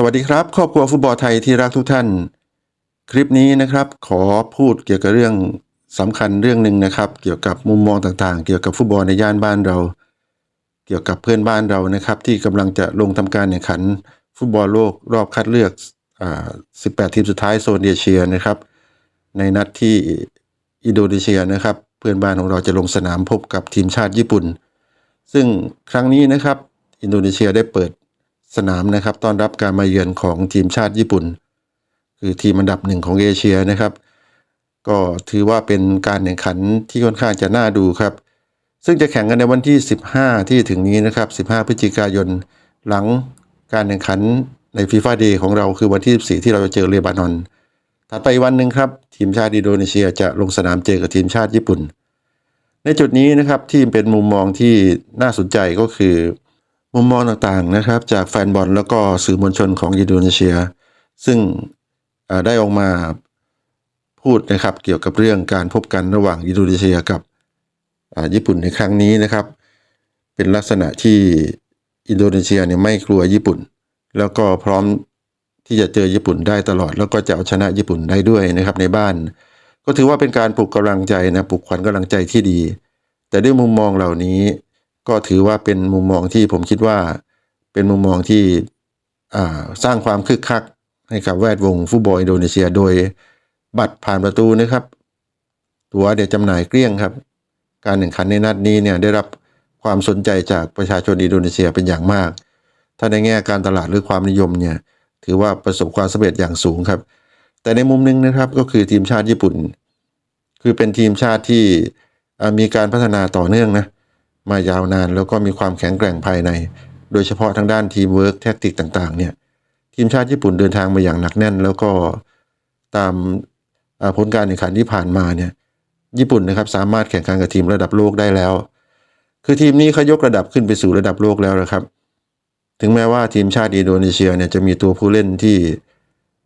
สวัสดีครับ ครอบครัวฟุตบอลไทยที่รักทุกท่าน คลิปนี้นะครับ ขอพูดเกี่ยวกับเรื่องสำคัญเรื่องหนึ่งนะครับ เกี่ยวกับมุมมองต่างๆ เกี่ยวกับฟุตบอลในย่านบ้านเรา เกี่ยวกับเพื่อนบ้านเรานะครับ ที่กำลังจะลงทำการแข่งขัน ฟุตบอลโลกรอบคัดเลือกอ่า18 ทีมสุดท้ายโซนเอเชียนะครับ ในนัดที่อินโดนีเซียนะครับ เพื่อนบ้านของเราจะลงสนามพบกับทีมชาติญี่ปุ่น ซึ่งครั้งนี้นะครับอินโดนีเซียได้เปิด สนามนะครับต้อนรับการมาเยือนของทีมชาติญี่ปุ่น คือทีมอันดับหนึ่งของเอเชียนะครับ ก็ถือว่าเป็นการแข่งขันที่ค่อนข้างจะน่าดูครับ ซึ่งจะแข่งกันในวันที่ 15 ที่ถึงนี้นะครับ 15 พฤศจิกายนหลังการแข่งขันในฟีฟ่าเดย์ของเราคือวันที่ 14 ที่เราจะเจอเลบานอน ถัดไปวันหนึ่งครับ ทีมชาติอินโดนีเซียจะลงสนามเจอกับทีมชาติญี่ปุ่น ในจุดนี้นะครับที่เป็นมุมมองที่น่าสนใจก็คือ มุมมองต่างๆนะครับจากแฟนบอลแล้วก็สื่อมวลชนของอินโดนีเซีย ซึ่งได้ออกมาพูดนะครับเกี่ยวกับเรื่องการพบกันระหว่างอินโดนีเซียกับญี่ปุ่นในครั้งนี้นะครับ เป็นลักษณะที่อินโดนีเซียเนี่ยไม่กลัวญี่ปุ่น แล้วก็พร้อมที่จะเจอญี่ปุ่นได้ตลอด แล้วก็จะเอาชนะญี่ปุ่นได้ด้วยนะครับในบ้าน ก็ถือว่าเป็นการปลุกกำลังใจนะปลุกขวัญกำลังใจที่ดี แต่ด้วยมุมมองเหล่านี้ ก็ถือว่าเป็นมุมมองที่ผมคิดว่าเป็นมุมมองที่สร้างความคึกคักให้กับแวดวงฟุตบอลอินโดนีเซีย โดยบัตรผ่านประตูนะครับ ตัวเดี๋ยวจำหน่ายเกลี้ยงครับ การแข่งขันในนัดนี้เนี่ยได้รับความสนใจจากประชาชนอินโดนีเซียเป็นอย่างมาก ถ้าในแง่การตลาดหรือความนิยมเนี่ยถือว่าประสบความสำเร็จอย่างสูงครับ แต่ในมุมหนึงนะครับก็คือทีมชาติญี่ปุ่น คือเป็นทีมชาติที่มีการพัฒนาต่อเนื่องนะ มายาวนานแล้วก็มีความแข็งแกร่งภายใน โดยเฉพาะทางด้านทีมเวิร์กแท็กติกต่างๆเนี่ยทีมชาติญี่ปุ่นเดินทางมาอย่างหนักแน่น แล้วก็ตามาผลการแข่งขันที่ผ่านมาเนี่ยญี่ปุ่นนะครับสามารถแข่งขันกับทีมระดับโลกได้แล้ว คือทีมนี้เขายกระดับขึ้นไปสู่ระดับโลกแล้วนะครับ ถึงแม้ว่าทีมชาติอินโดนีเซียเนี่ยจะมีตัวผู้เล่นที่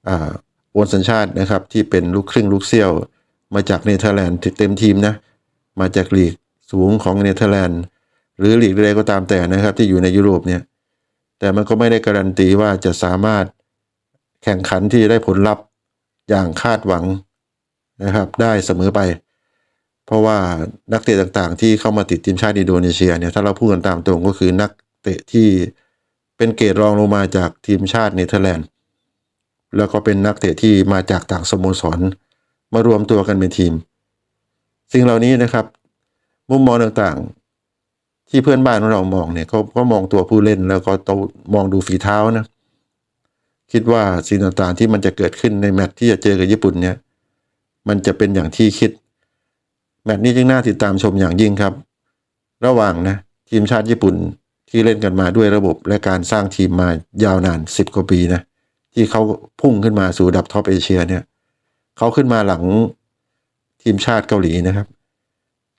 อ่าโอนสัญชาตินะครับที่เป็นลูกครึ่งลูกเซี่ยว มาจากเนเธอร์แลนด์เต็มทีมนะมาจากลีกสูงของเนเธอร์แลนด์ หรือลีกใดก็ตามแต่นะครับที่อยู่ในยุโรปเนี่ยแต่มันก็ไม่ได้การันตีว่าจะสามารถแข่งขันที่ได้ผลลัพธ์อย่างคาดหวังนะครับ ได้เสมอไป เพราะว่านักเตะต่างๆ ที่เข้ามาติดทีมชาติอินโดนีเซียเนี่ยถ้าเราพูดกันตามตรงก็คือนักเตะที่เป็นเกรดรองลงมาจากทีมชาติเนเธอร์แลนด์แล้วก็เป็นนักเตะที่มาจากต่างสโมสรมารวมตัวกันเป็นทีม สิ่งเหล่านี้นะครับ มุมมองต่างๆ ที่เพื่อนบ้านของเรามองเนี่ยเขาก็มองตัวผู้เล่นแล้วก็ต้องมองดูฝีเท้านะคิดว่าสิ่งต่างๆที่มันจะเกิดขึ้นในแมตช์ที่จะเจอกับญี่ปุ่นเนี่ย มันจะเป็นอย่างที่คิด แมตช์นี้จึงน่าติดตามชมอย่างยิ่งครับ ระหว่างนะทีมชาติญี่ปุ่นที่เล่นกันมาด้วยระบบและการสร้างทีมมายาวนานสิบกว่าปีนะที่เขาพุ่งขึ้นมาสู่ดับท็อปเอเชียเนี่ยเขาขึ้นมาหลังทีมชาติเกาหลีนะครับ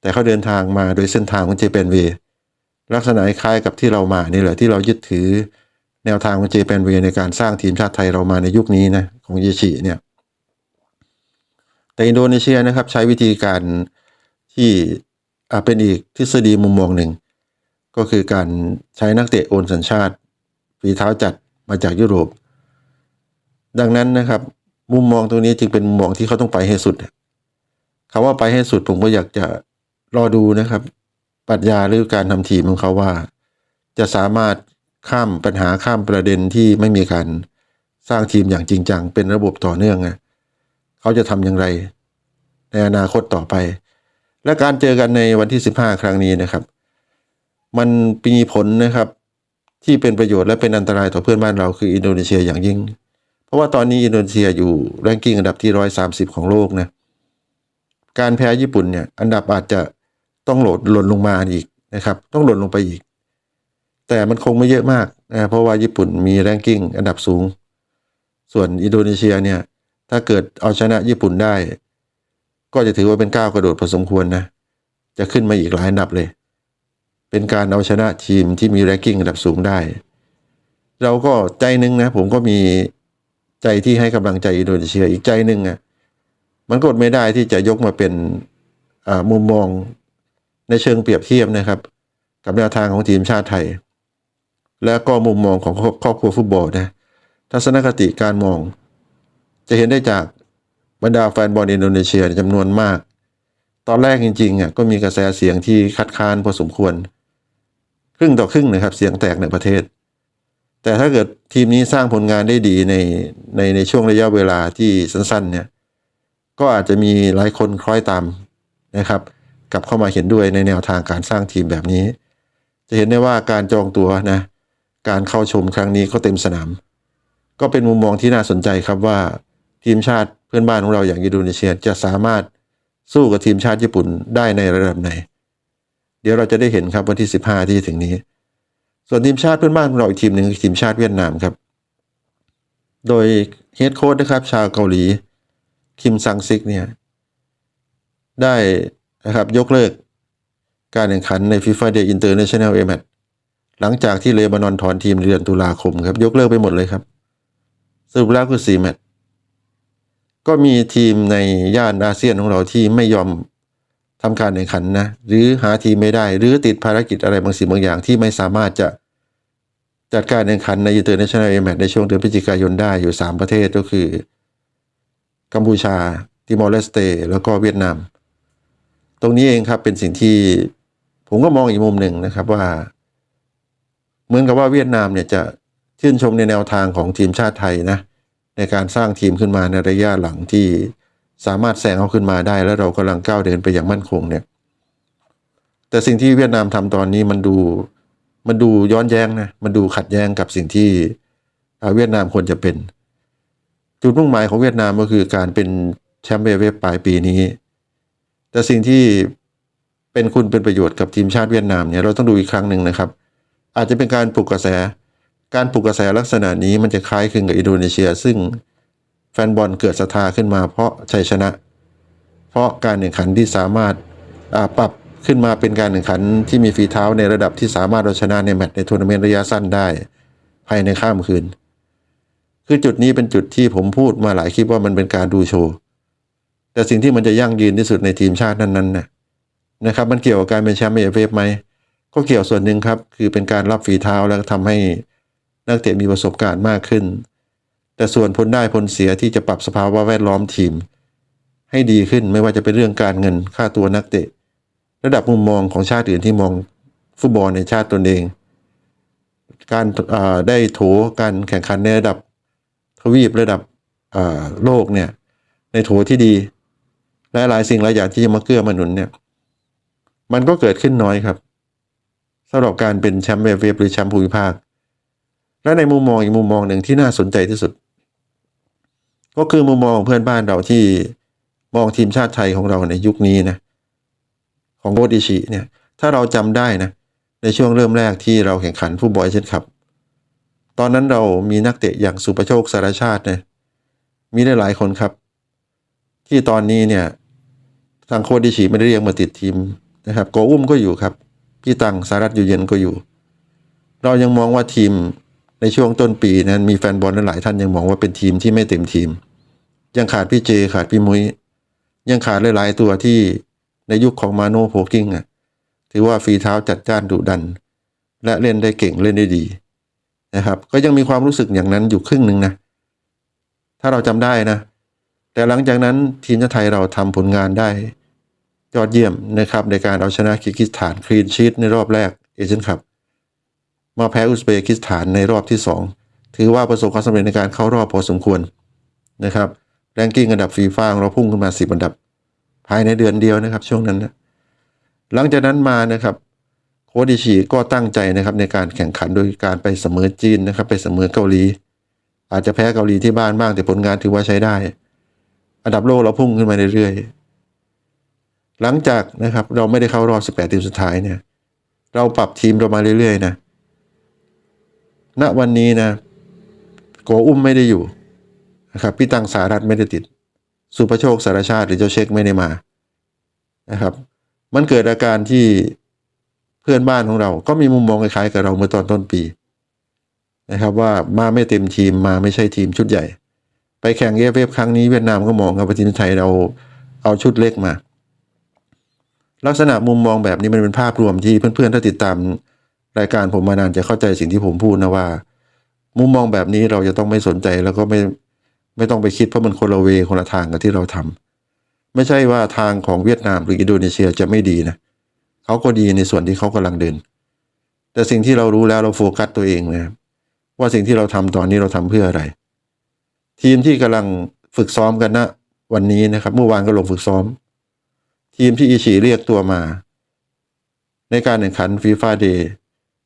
แต่เขาเดินทางมาโดยเส้นทางของเจแปนเวย์ ลักษณะคล้ายกับที่เรามานี่แหละที่เรายึดถือแนวทางของเจแปนเวย์ในการสร้างทีมชาติไทยเรามาในยุคนี้นะของเยชิเนี่ย แต่อินโดนีเซียนะครับใช้วิธีการที่อาเป็นอีกทฤษฎีมุมมองหนึ่ง ก็คือการใช้นักเตะโอนสัญชาติฝีเท้าจัดมาจากยุโรป ดังนั้นนะครับ มุมมองตรงนี้จึงเป็นมุมมองที่เขาต้องไปให้สุดคำว่าไปให้สุดผมก็อยากจะรอดูนะครับ ปรัชญาหรือการทำทีมของเขาว่า จะสามารถข้ามปัญหาข้ามประเด็นที่ไม่มีการสร้างทีมอย่างจริงจังเป็นระบบต่อเนื่องไงเขาจะทำอย่างไร ในอนาคตต่อไป และการเจอกันในวันที่ 15 ครั้งนี้นะครับ มันมีผลนะครับ ที่เป็นประโยชน์และเป็นอันตรายต่อเพื่อนบ้านเราคืออินโดนีเซียอย่างยิ่ง เพราะว่าตอนนี้อินโดนีเซียอยู่แรงกิ้งอันดับที่ 130 ของโลกนะการแพ้ญี่ปุ่นเนี่ยอันดับอาจจะ ต้องโหลดหล่นลงมาอีกนะครับ ต้องหล่นลงไปอีก แต่มันคงไม่เยอะมากนะเพราะว่าญี่ปุ่นมีแรงกิ้งอันดับสูง ส่วนอินโดนีเซียเนี่ย ถ้าเกิดเอาชนะญี่ปุ่นได้ ก็จะถือว่าเป็นก้าวกระโดดพอสมควรนะ จะขึ้นมาอีกหลายอันดับเลย เป็นการเอาชนะทีมที่มีแรงกิ้งอันดับสูงได้ เราก็ใจหนึ่งนะ ผมก็มีใจที่ให้กำลังใจอินโดนีเซียอีกใจหนึ่งอะมันก็อดไม่ได้ที่จะยกมาเป็นมุมมอง ในเชิงเปรียบเทียบนะครับ กับแนวทางของทีมชาติไทย และก็มุมมองของครอบครัวฟุตบอลนะทัศนคติการมอง จะเห็นได้จากบรรดาแฟนบอลอินโดนีเซียจำนวนมาก ตอนแรกจริงๆอะก็มีกระแสเสียงที่คัดค้านพอสมควร ครึ่งต่อครึ่งนะครับ เสียงแตกในประเทศ แต่ถ้าเกิดทีมนี้สร้างผลงานได้ดีในในในช่วงระยะเวลาที่สั้นๆเนี่ยก็อาจจะมีหลายคนคล้อยตามนะครับ กลับเข้ามาเห็นด้วยในแนวทางการสร้างทีมแบบนี้ จะเห็นได้ว่าการจองตัวนะ การเข้าชมครั้งนี้ก็เต็มสนาม ก็เป็นมุมมองที่น่าสนใจครับว่า ทีมชาติเพื่อนบ้านของเราอย่างอินโดนีเซียจะสามารถสู้กับทีมชาติญี่ปุ่นได้ในระดับไหน เดี๋ยวเราจะได้เห็นครับวันที่ 15 ที่จะถึงนี้ ส่วนทีมชาติเพื่อนบ้านของเราอีกทีมหนึ่งคือทีมชาติเวียดนามครับ โดยเฮดโค้ชนะครับ ชาวเกาหลีคิมซังซิกเนี่ยได้ นะครับ ยกเลิกการแข่งขันใน FIFA Day International A Match หลังจากที่เลบานอนถอนทีมเดือนตุลาคมครับ ยกเลิกไปหมดเลยครับสรุปแล้วคือ4แมตช์ก็มีทีมในย่านอาเซียนของเราที่ไม่ยอมทำการแข่งขันนะ หรือหาทีมไม่ได้ หรือติดภารกิจอะไรบางสิ่งบางอย่างที่ไม่สามารถจะจัดการแข่งขันใน International A Match ในช่วงเดือนพฤศจิกายนได้อยู่ 3 ประเทศก็คือ กัมพูชา ติมอร์เลสเต แล้วก็เวียดนาม ตรงนี้เองครับเป็นสิ่งที่ผมก็มองอีกมุมหนึ่งนะครับว่า เหมือนกับว่าเวียดนามเนี่ยจะชื่นชมในแนวทางของทีมชาติไทยนะในการสร้างทีมขึ้นมาในระยะหลังที่สามารถแซงเขาขึ้นมาได้ แล้วเรากำลังก้าวเดินไปอย่างมั่นคงเนี่ย แต่สิ่งที่เวียดนามทำตอนนี้มันดูมันดูย้อนแย้งนะมันดูขัดแย้งกับสิ่งที่เวียดนามควรจะเป็น จุดมุ่งหมายของเวียดนามก็คือการเป็นแชมป์เอเวฟปลายปีนี้ แต่สิ่งที่เป็นคุณเป็นประโยชน์กับทีมชาติเวียดนามเนี่ยเราต้องดูอีกครั้งหนึ่งนะครับ อาจจะเป็นการปลุกกระแส การปลุกกระแสลักษณะนี้มันจะคล้ายคลึงกับอินโดนีเซีย ซึ่งแฟนบอลเกิดศรัทธาขึ้นมา เพราะชัยชนะ เพราะการแข่งขันที่สามารถปรับขึ้นมาเป็นการแข่งขันที่มีฝีเท้าในระดับที่สามารถเอาชนะในแมตช์ในทัวร์นาเมนต์ระยะสั้นได้ ภายในข้ามคืน คือจุดนี้เป็นจุดที่ผมพูดมาหลายคลิปว่ามันเป็นการดูโชว์ แต่สิ่งที่มันจะยั่งยืนที่สุดในทีมชาตินั้นๆนะนะครับ มันเกี่ยวกับการเป็นแชมป์เอฟเอฟไหมก็เกี่ยวส่วนหนึ่งครับ คือเป็นการรับฝีเท้าแล้วทำให้นักเตะมีประสบการณ์มากขึ้น แต่ส่วนผลได้ผลเสียที่จะปรับสภาวะแวดล้อมทีม ให้ดีขึ้นไม่ว่าจะเป็นเรื่องการเงินค่าตัวนักเตะ ระดับมุมมองของชาติอื่นที่มองฟุตบอลในชาติตนเอง การได้โถการแข่งขันในระดับทวีประดับโลกเนี่ยในโถที่ดี และหลายสิ่งหลายอย่างที่จะมาเกื้อมาหนุนเนี่ย มันก็เกิดขึ้นน้อยครับสำหรับการเป็นแชมป์เอฟเอฟหรือแชมป์ภูมิภาค และในมุมมองอีกมุมมองหนึ่งที่น่าสนใจที่สุด ก็คือมุมมองของเพื่อนบ้านเราที่มองทีมชาติไทยของเราในยุคนี้นะของโคชอิชิเนี่ย ถ้าเราจำได้นะ ในช่วงเริ่มแรกที่เราแข่งขันฟุตบอลเช่นครับ ตอนนั้นเรามีนักเตะอย่างสุประโชคสารชาติเนี่ยมีได้หลายคนครับ ที่ตอนนี้เนี่ย ทางโคชอิชิไม่ได้เรียกมาติดทีมนะครับโกอุ้มก็อยู่ครับพี่ตังสารัตอยู่เย็นก็อยู่ เรายังมองว่าทีมในช่วงต้นปีนั้นมีแฟนบอลหลายท่านยังมองว่าเป็นทีมที่ไม่เต็มทีม ยังขาดพี่เจขาดพี่มุ้ย ยังขาดหลายๆตัวที่ในยุคของมาโนโพกิ้งอะถือว่าฝีเท้าจัดจ้านดุดัน และเล่นได้เก่งเล่นได้ดีนะครับ ก็ยังมีความรู้สึกอย่างนั้นอยู่ครึ่งหนึ่งนะ ถ้าเราจำได้นะ แต่หลังจากนั้นทีมชาติไทยเราทำผลงานได้ ยอดเยี่ยมนะครับในการเอาชนะกิร์กิสถานคลีนชีตในรอบแรกเอเชียนคัพมาแพ้อุซเบกิสถานในรอบที่ 2 ถือว่าประสบความสำเร็จในการเข้ารอบพอสมควรนะครับแรงกิ้งอันดับฟีฟ่าเราพุ่งขึ้นมา 10 อันดับ ภายในเดือนเดียวนะครับ ช่วงนั้นนะหลังจากนั้นมานะครับโคดิชีก็ตั้งใจนะครับในการแข่งขันโดยการไปเสมอจีนนะครับ ไปเสมอเกาหลี อาจจะแพ้เกาหลีที่บ้านบ้างแต่ผลงานถือว่าใช้ได้ อันดับโลกเราพุ่งขึ้นมาเรื่อย หลังจากนะครับเราไม่ได้เข้ารอบ 18 ทีมสุดท้ายเนี่ย เราปรับทีมเรามาเรื่อยๆนะณวันนี้นะโกอุ้มไม่ได้อยู่นะครับพี่ตังสารัตไม่ได้ติด สุประโชคสารชาติหรือเจ้าเช็คไม่ได้มานะครับ มันเกิดอาการที่เพื่อนบ้านของเรา ก็มีมุมมองคล้ายๆกับเราเมื่อตอนต้นปี นะครับว่ามาไม่เต็มทีมมาไม่ใช่ทีมชุดใหญ่ ไปแข่งเอฟเอฟครั้งนี้เวียดนามก็มองครับว่าทีมไทยเราเอาชุดเล็กมา ลักษณะมุมมองแบบนี้มันเป็นภาพรวมที่เพื่อนๆ ถ้าติดตามรายการผมมานานจะเข้าใจสิ่งที่ผมพูดนะว่า มุมมองแบบนี้เราจะต้องไม่สนใจแล้วก็ไม่ไม่ต้องไปคิดเพราะมันคนละเวคนละทางกับที่เราทำไม่ใช่ว่าทางของเวียดนามหรืออินโดนีเซียจะไม่ดีนะเขาก็ดีในส่วนที่เขากำลังเดิน แต่สิ่งที่เรารู้แล้วเราโฟกัสตัวเองนะครับว่าสิ่งที่เราทำตอนนี้เราทำเพื่ออะไร ทีมที่กำลังฝึกซ้อมกันนะวันนี้นะครับ เมื่อวานก็ลงฝึกซ้อม ทีมที่อิชิเรียกตัวมา ในการแข่งขันฟีฟ่าเดย์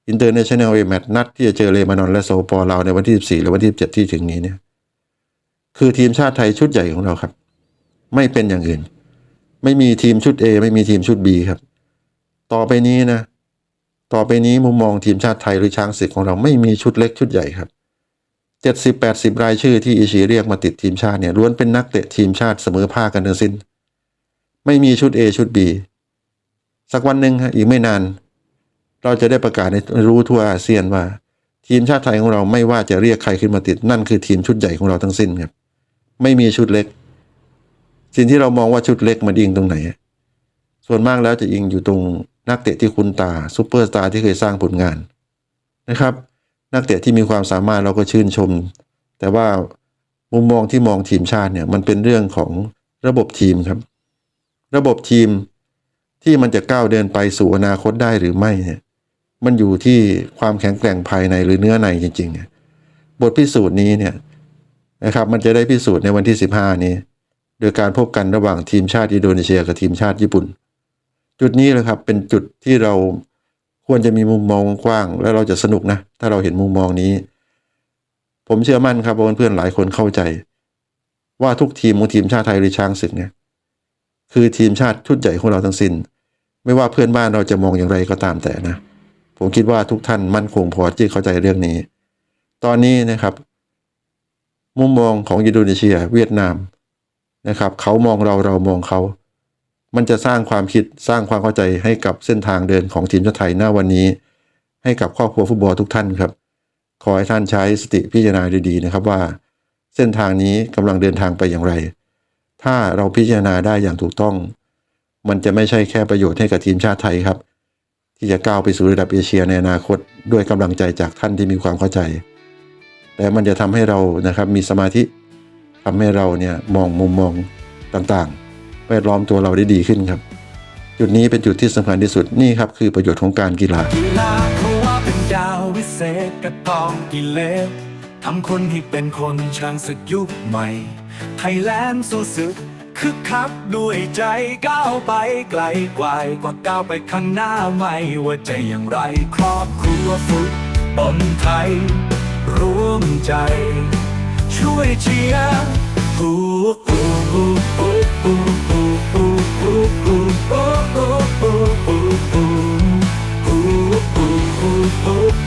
อินเตอร์เนชั่นแนลเอแมตนัดที่จะเจอเลบานอนและโซปอลาวในวันที่ 14 และวันที่ 17 ที่ถึงนี้เนี่ย คือทีมชาติไทยชุดใหญ่ของเราครับ ไม่เป็นอย่างอื่น ไม่มีทีมชุด A ไม่มีทีมชุด B ครับ ต่อไปนี้นะ ต่อไปนี้มุมมองทีมชาติไทยหรือช้างศึกของเราไม่มีชุดเล็กชุดใหญ่ครับเจ็ดสิบแปดสิบรายชื่อที่อิชิเรียกมาติดทีมชาติเนี่ยล้วนเป็นนักเตะทีมชาติเสมอภาคกันทั้งสิ้น ไม่มีชุด A ชุด B สักวันหนึ่งฮะอีกไม่นาน เราจะได้ประกาศให้รู้ทั่วอาเซียนว่า ทีมชาติไทยของเราไม่ว่าจะเรียกใครขึ้นมาติด นั่นคือทีมชุดใหญ่ของเราทั้งสิ้นครับ ไม่มีชุดเล็ก สิ่งที่เรามองว่าชุดเล็กมันอิงตรงไหน ส่วนมากแล้วจะอิงอยู่ตรงนักเตะที่คุ้นตาซูเปอร์สตาร์ที่เคยสร้างผลงานนะครับ นักเตะที่มีความสามารถเราก็ชื่นชม แต่ว่ามุมมองที่มองทีมชาติเนี่ยมันเป็นเรื่องของระบบทีมครับ ระบบทีมที่มันจะก้าวเดินไปสู่อนาคตได้หรือไม่เนี่ยมันอยู่ที่ความแข็งแกร่งภายในหรือเนื้อในจริงๆเนี่ยบทพิสูจน์นี้เนี่ยนะครับมันจะได้พิสูจน์ในวันที่ 15 นี้ โดยการพบกันระหว่างทีมชาติอินโดนีเซียกับทีมชาติญี่ปุ่น จุดนี้แหละครับเป็นจุดที่เราควรจะมีมุมมองกว้าง และเราจะสนุกนะ ถ้าเราเห็นมุมมองนี้ ผมเชื่อมั่นครับว่าเพื่อนๆหลายคนเข้าใจ ว่าทุกทีมของทีมชาติไทยหรือช้างศึกเนี่ย คือทีมชาติชุดใหญ่ของเราทั้งสิน้น ไม่ว่าเพื่อนบ้านเราจะมองอย่างไรก็ตามแต่นะ ผมคิดว่าทุกท่านมั่นคงพอที่เข้าใจเรื่องนี้ ตอนนี้นะครับ มุมมองของอินโดนีเซีย เวียดนามนะครับ เขามองเราเรามองเขา มันจะสร้างความคิดสร้างความเข้าใจให้กับเส้นทางเดินของทีมชาติไทยหน้าวันนี้ ให้กับครอบครัวฟุตบอลทุกท่านครับ ขอให้ท่านใช้สติพิจารณาดีๆนะครับว่า เส้นทางนี้กำลังเดินทางไปอย่างไร ถ้าเราพิจารณาได้อย่างถูกต้อง มันจะไม่ใช่แค่ประโยชน์ให้กับทีมชาติไทยครับ ที่จะก้าวไปสู่ระดับเอเชียในอนาคต ด้วยกำลังใจจากท่านที่มีความเข้าใจ แต่มันจะทำให้เรานะครับมีสมาธิทำให้เราเนี่ยมองมุมมองต่างๆ แวดล้อมตัวเราได้ดีขึ้นครับ จุดนี้เป็นจุดที่สำคัญที่สุดนี่ครับคือประโยชน์ของการกีฬากีฬาเขาว่าเป็นดาววิเศษกระตองกิเลสทำคนให้เป็นคนช้างศึกยุคใหม่ ไทยแลนด์สู้ศึกคึกคักด้วยใจก้าวไปไกลกว่ากว่าก้าวไปข้างหน้าไม่ว่าจะอย่างไรครอบครัวฟุตบอลไทย ร่วมใจ ช่วยเชียร์ฮู้ฮู้ฮู้ฮู้ฮู้ฮู้ฮู้ฮู้ฮู้ฮู้ฮู้ฮู้ฮู้ฮู้กี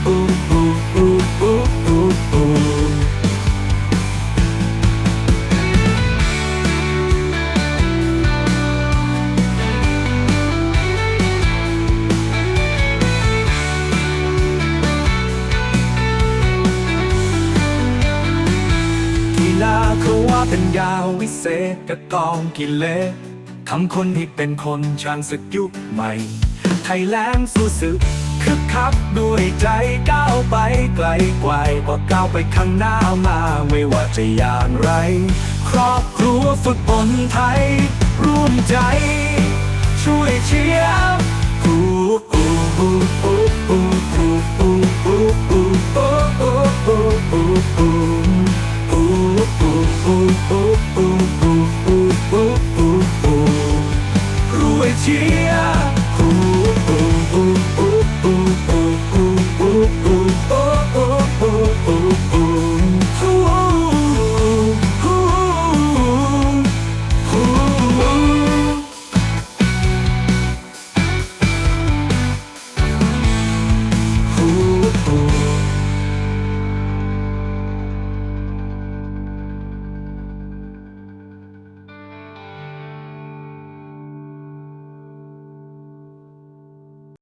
วิเศษกระกองกิเลสทำคนให้เป็นคนช้างศึกยุคใหม่ ไทยแลนด์สู้ศึกคึกคักด้วยใจก้าวไปไกลกว่ากว่าก้าวไปข้างหน้ามาไม่ว่าจะอย่างไร ครอบครัวฟุตบอลไทย ร่วมใจ ช่วยเชียร์ Cruetia.